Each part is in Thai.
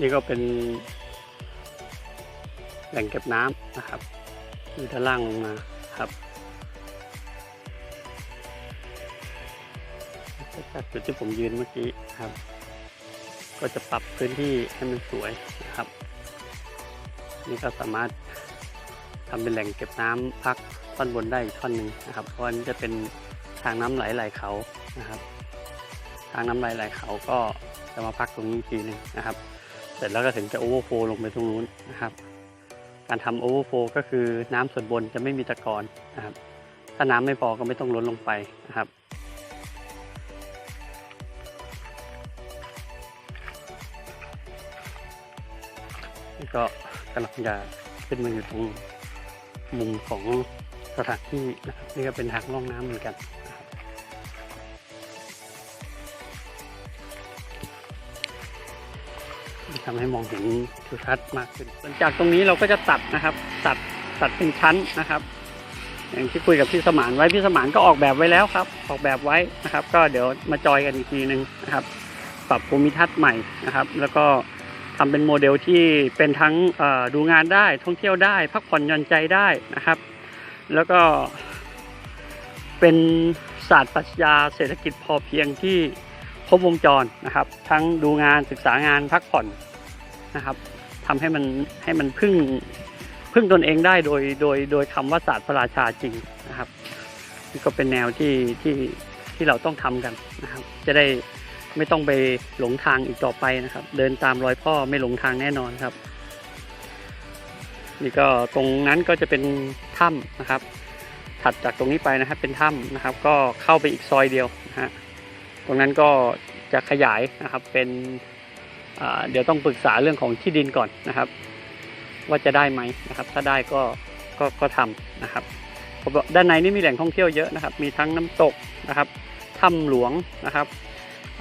นี่ก็เป็นแหล่งเก็บน้ำนะครับอยู่ด้านล่างลงมาครับจากจุดที่ผมยืนเมื่อกี้ครับ ก็จะปรับพื้นที่ให้มันสวยนะครับ นี่ก็สามารถทำเป็นแหล่งเก็บน้ำพักท่อนบนได้อีกท่อนหนึ่งนะครับ เพราะอันนี้จะเป็นทางน้ำไหลไหลเขานะครับ ทางน้ำไหลไหลเขาก็จะมาพักตรงนี้อีกทีหนึ่งนะครับ เสร็จแล้วก็ถึงจะโอเวอร์โฟลงไปตรงนู้นนะครับ การทำโอเวอร์โฟก็คือน้ำส่วนบนจะไม่มีตะกอนนะครับ ถ้าน้ำไม่พอก็ไม่ต้องล้นลงไปนะครับนี่ก็กำลังจะขึ้นมาอยู่ตรงมุมของสถานที่นะครับนี่ก็เป็นทางล่องน้ำเหมือนกัน ทำให้มองเห็นทิวทัศน์มากขึ้นหลังจากตรงนี้เราก็จะตัดนะครับ ตัดตัดเป็นชั้นนะครับ อย่างที่คุยกับพี่สมานไว้พี่สมานก็ออกแบบไว้แล้วครับ ออกแบบไว้นะครับ ก็เดี๋ยวมาจอยกันอีกทีหนึ่งนะครับ ปรับภูมิทัศน์ใหม่นะครับ แล้วก็ทำเป็นโมเดลที่เป็นทั้งดูงานได้ท่องเที่ยวได้พักผ่อนหย่อนใจได้นะครับ แล้วก็เป็นศาสตร์ปรัชญาเศรษฐกิจพอเพียงที่ครบวงจรนะครับ ทั้งดูงานศึกษางานพักผ่อน นะครับทำให้มันให้มันพึ่งพึ่งตนเองได้โดยโดยโดยคำว่าศาสตร์พระราชาจริงนะครับนี่ก็เป็นแนวที่ที่ที่เราต้องทำกันนะครับ จะได้ไม่ต้องไปหลงทางอีกต่อไปนะครับ เดินตามรอยพ่อไม่หลงทางแน่นอนครับ นี่ก็ตรงนั้นก็จะเป็นถ้ำนะครับ ถัดจากตรงนี้ไปนะครับเป็นถ้ำนะครับ ก็เข้าไปอีกซอยเดียวนะฮะตรงนั้นก็จะขยายนะครับเป็น เดี๋ยวต้องปรึกษาเรื่องของที่ดินก่อนนะครับ ว่าจะได้ไหมนะครับ ถ้าได้ก็ก็ก็ทำนะครับด้านในนี่มีแหล่งท่องเที่ยวเยอะนะครับ มีทั้งน้ำตกนะครับถ้ำหลวงนะครับ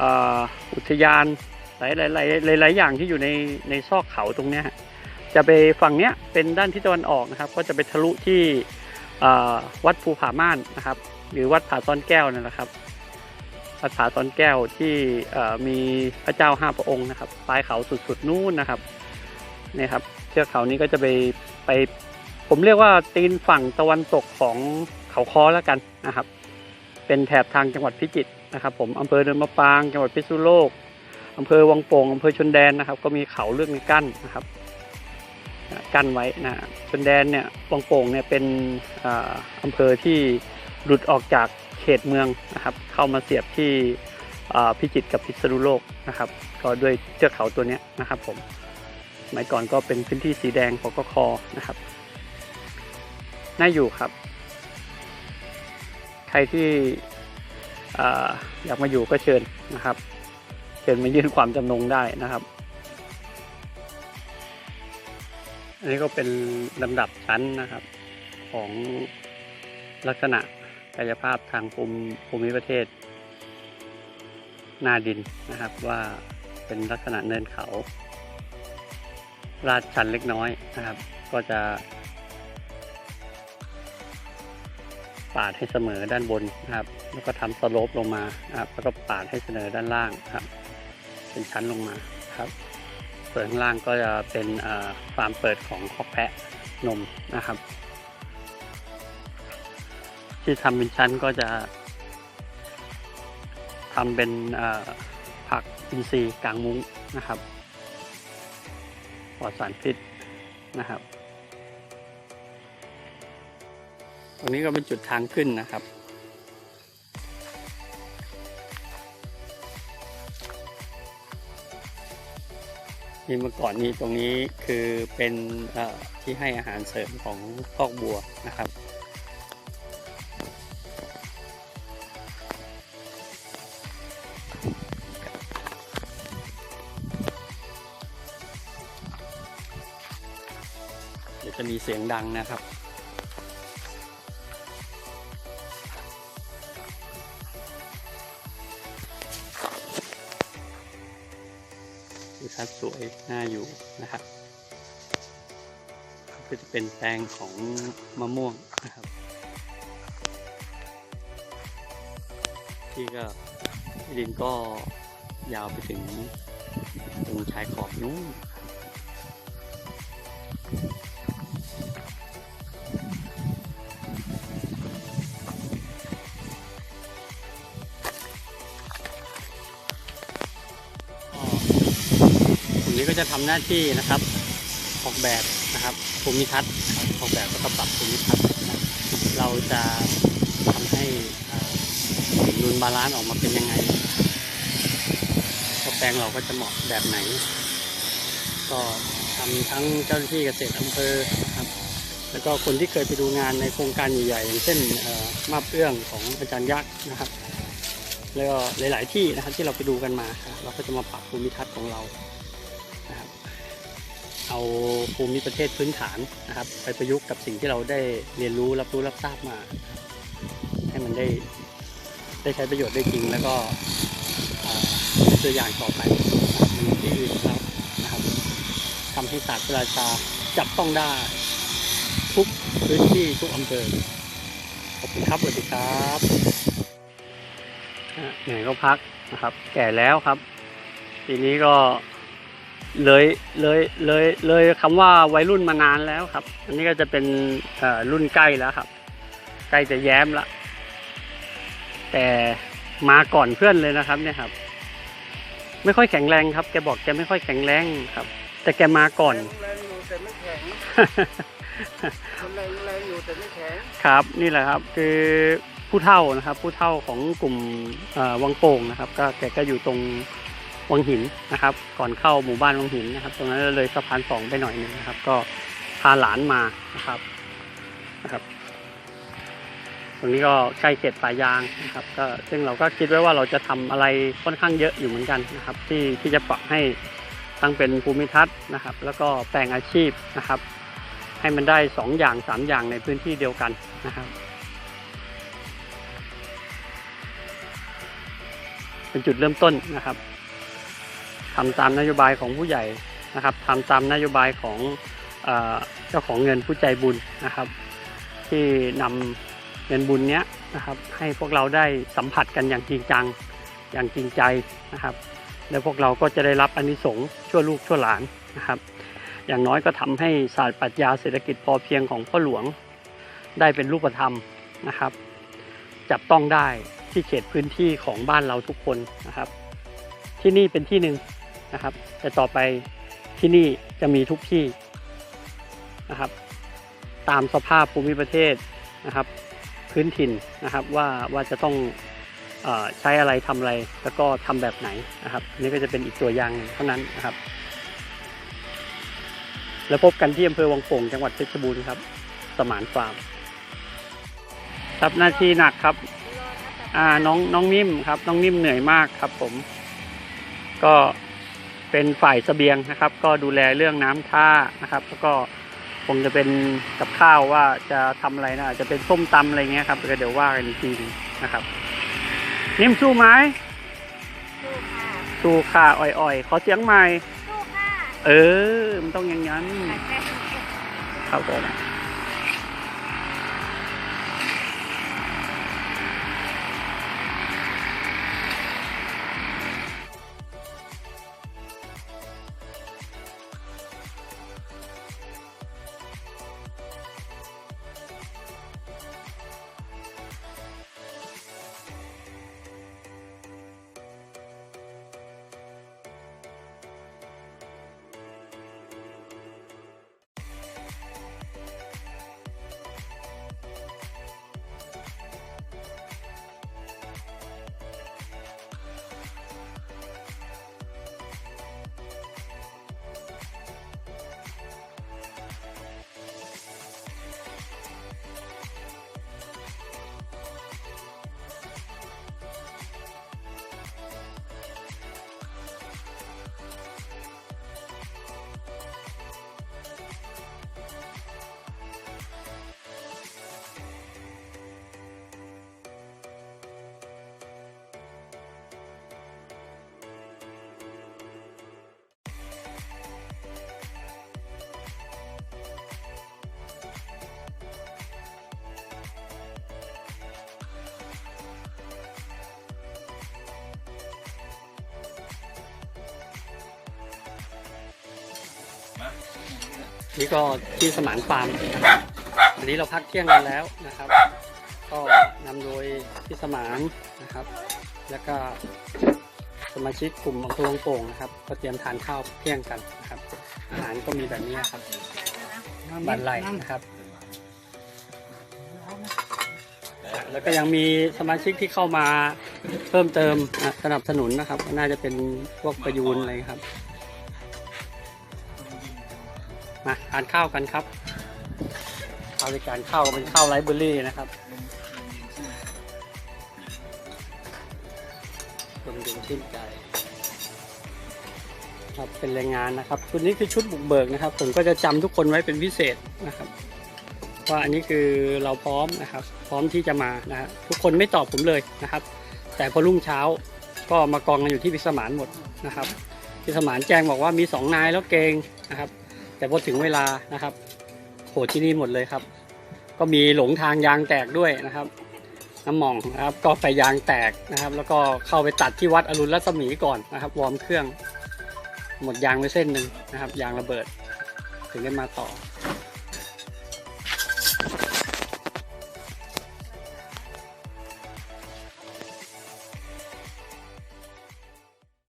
อ,อุทยานหลายหลายหลายหลายอย่างที่อยู่ในในซอกเขาตรงเนี้ยจะไปฝั่งเนี้ยเป็นด้านทิศตะวันออกนะครับ ก็จะไปทะลุที่วัดภูผาม่านนะครับ หรือวัดผาซ่อนแก้วนั่นแหละครับ วัดผาซ่อนแก้วที่มีพระเจ้าห้าพระองค์นะครับปลายเขาสุดๆนู่นนะครับนี่ครับเทือกเขานี้ก็จะไปไป ผมเรียกว่าตีนฝั่งตะวันตกของเขาคอแล้วกันนะครับ เป็นแถบทางจังหวัดพิจิตรนะครับ ผมอำเภอเดินมะปราง จังหวัดพิษณุโลกอำเภอวังโป่งอำเภอชนแดนนะครับ ก็มีเขาเรื่องนี้กั้นนะครับกั้นไว้นะชนแดนเนี่ยวังโป่งเนี่ยเป็นออำเภอที่หลุดออกจาก เขตเมืองนะครับ เข้ามาเสียบที่พิจิตรกับพิษณุโลกนะครับ ก็ด้วยเทือกเขาตัวนี้นะครับ ผมสมัยก่อนก็เป็นพื้นที่สีแดงของกคนะครับน่าอยู่ครับ ใครที่อ่อยากมาอยู่ก็เชิญนะครับ เชิญมายื่นความจำนงได้นะครับ อันนี้ก็เป็นลำดับชั้นนะครับของลักษณะ กายภาพทางภูมิภูมิประเทศ หน้าดินนะครับว่าเป็นลักษณะเนินเขาลาดชันเล็กน้อยนะครับ ก็จะ ปาดให้เสมอด้านบนนะครับ แล้วก็ทำสโลปลงมาครับแล้วก็ปาดให้เสมอด้านล่างครับ เป็นชั้นลงมาครับส่วนข้างล่างก็จะเป็นฟาร์มเปิดของคอกแพะนมนะครับ ที่ทำเป็นชั้นก็จะทำเป็นผักอินทรีย์กลางมุ้งนะครับปลอดสารพิษนะครับ ตรงนี้ก็เป็นจุดทางขึ้นนะครับ นี่เมื่อก่อนนี้ตรงนี้คือเป็นที่ให้อาหารเสริมของคอกบัวนะครับ สียงดังนะครับดูทัศน์สวยน่าอยู่นะครับก็จะเป็นแปลงของมะม่วงนะครับ ที่ก็ดินก็ยาวไปถึงตรงชายขอบนู้น จะทำหน้าที่นะครับ ออกแบบนะครับภูมิทัศน์ออกแบบแล้วก็ปรับภูมิทัศน์เราจะทำให้ดุลบาลานซ์ออกมาเป็นยังไงว่าแปลงเราก็จะเหมาะแบบไหน ก็ทำทั้งเจ้าหน้าที่เกษตรอำเภอนะครับแล้วก็คนที่เคยไปดูงานในโครงการใหญ่ๆอย่างเช่นมาบเอื้องของอาจารย์ยักษ์นะครับแล้วก็หลาย ๆ ที่นะครับที่เราไปดูกันมา เราก็จะมาปรับภูมิทัศน์ของเรา นะครับเอาภูมิประเทศพื้นฐานนะครับ ไปประยุกต์กับสิ่งที่เราได้เรียนรู้รับรู้รับทราบมา ให้มันได้ได้ใช้ประโยชน์ได้จริง แล้วก็เป็นตัวอย่างต่อไปนะครับในที่อื่นของเรานะครับทำให้ศาสตร์ราชาจับต้องได้ทุกพื้นที่ทุกอำเภอขอบคุณครับสวัสดีครับเหนื่อยก็พักนะครับ แก่แล้วครับทีนี้ก็ เลยเลยเลยเลยคำว่าวัยรุ่นมานานแล้วครับ อันนี้ก็จะเป็นเอ่อรุ่นใกล้แล้วครับ ใกล้จะแย้มละ แต่มาก่อนเพื่อนเลยนะครับ เนี่ยครับ ไม่ค่อยแข็งแรงครับ แกบอกแกไม่ค่อยแข็งแรงครับ แต่แกมาก่อนแรงอยู่แต่ไม่แข็งมันแรงแรงอยู่แต่ไม่แข็งครับ นี่แหละครับ คือผู้เฒ่านะครับ ผู้เฒ่าของกลุ่มเอ่อวังโป่งนะครับ ก็แกก็อยู่ตรง วังหินนะครับ ก่อนเข้าหมู่บ้านวังหินนะครับ ตรงนั้นเลยสะพานสองไปหน่อยหนึ่งนะครับ ก็พาหลานมานะครับนะครับ ตรงนี้ก็ใกล้เขตป่ายางนะครับ ก็ซึ่งเราก็คิดไว้ว่าเราจะทำอะไรค่อนข้างเยอะอยู่เหมือนกันนะครับ ที่ที่จะปรับให้ทั้งเป็นภูมิทัศน์นะครับ แล้วก็แปลงอาชีพนะครับ ให้มันได้สองอย่างสามอย่างในพื้นที่เดียวกันนะครับเป็นจุดเริ่มต้นนะครับ ทำตามนโยบายของผู้ใหญ่นะครับทำตามนโยบายของเจ้าของเงินผู้ใจบุญนะครับ ที่นำเงินบุญเนี้ยนะครับให้พวกเราได้สัมผัสกันอย่างจริงจังอย่างจริงใจนะครับ แล้วพวกเราก็จะได้รับอนิสงส์ชั่วลูกชั่วหลานนะครับ อย่างน้อยก็ทำให้ศาสตร์ปรัชญาเศรษฐกิจพอเพียงของพ่อหลวงได้เป็นรูปธรรมนะครับ จับต้องได้ที่เขตพื้นที่ของบ้านเราทุกคนนะครับ ที่นี่เป็นที่หนึ่ง นะครับ แต่ต่อไปที่นี่จะมีทุกที่นะครับ ตามสภาพภูมิประเทศนะครับ พื้นถิ่นนะครับว่าว่าจะต้องอใช้อะไรทำอะไรแล้วก็ทำแบบไหนนะครับ นี่ก็จะเป็นอีกตัวอย่างหนึ่งเท่านั้นนะครับ แล้วพบกันที่อำเภอวังโป่งจังหวัดเพชรบูรณ์ครับ สมานฟาร์มรับหน้าที่หนักครับอ่าน้องน้องนิ่มครับ น้องนิ่มเหนื่อยมากครับผม ก็ เป็นฝ่ายเสบียงนะครับ ก็ดูแลเรื่องน้ำท่านะครับ แล้วก็คงจะเป็นกับข้าวว่าจะทำอะไรนะอาจจะเป็นส้มตำอะไรเงี้ยครับก็เดี๋ยวว่ากันอีกทีหนึงนะครับ นิ่มสู้ไหมสู้ค่ะสู้ค่ะอ่อยๆ ขอเสียงใหม่สู้ค่ะเออ มันต้องอย่างนั้น ครับผม นี่ก็ที่สมานฟาร์มนะครับวันนี้เราพักเที่ยงกันแล้วนะครับ ก็นำโดยพี่สมานนะครับ แล้วก็สมาชิกกลุ่มอำเภอลงโป่งนะครับ ก็เตรียมทานข้าวเที่ยงกันนะครับ อาหารก็มีแบบนี้ครับบันไลนะครับ แล้วก็ยังมีสมาชิกที่เข้ามาเพิ่มเติมสนับสนุนนะครับ น่าจะเป็นพวกประยูนอะไรครับ มาทานข้าวกันครับข้าในการข้าวเป็นข้าวไรเบอรี่นะครับดมดูชื่นใจครับเป็นแรงงานนะครับ ชุดนี้คือชุดบุกเบิกนะครับ ผมก็จะจำทุกคนไว้เป็นพิเศษนะครับว่าอันนี้คือเราพร้อมนะครับ พร้อมที่จะมานะฮะทุกคนไม่ตอบผมเลยนะครับ แต่พอรุ่งเช้าก็มากองกันอยู่ที่พิสมานหมดนะครับพิสมานแจ้งบอกว่ามีสองนายแล้วเกงนะครับ แต่พอถึงเวลานะครับโหที่นี่หมดเลยครับ ก็มีหลงทางยางแตกด้วยนะครับน้ำหมองนะครับ ก็ไฟยางแตกนะครับ แล้วก็เข้าไปตัดที่วัดอรุณรัศมีก่อนนะครับ วอร์มเครื่อง หมดยางไปเส้นหนึ่งนะครับ ยางระเบิด ถึงได้มาต่อ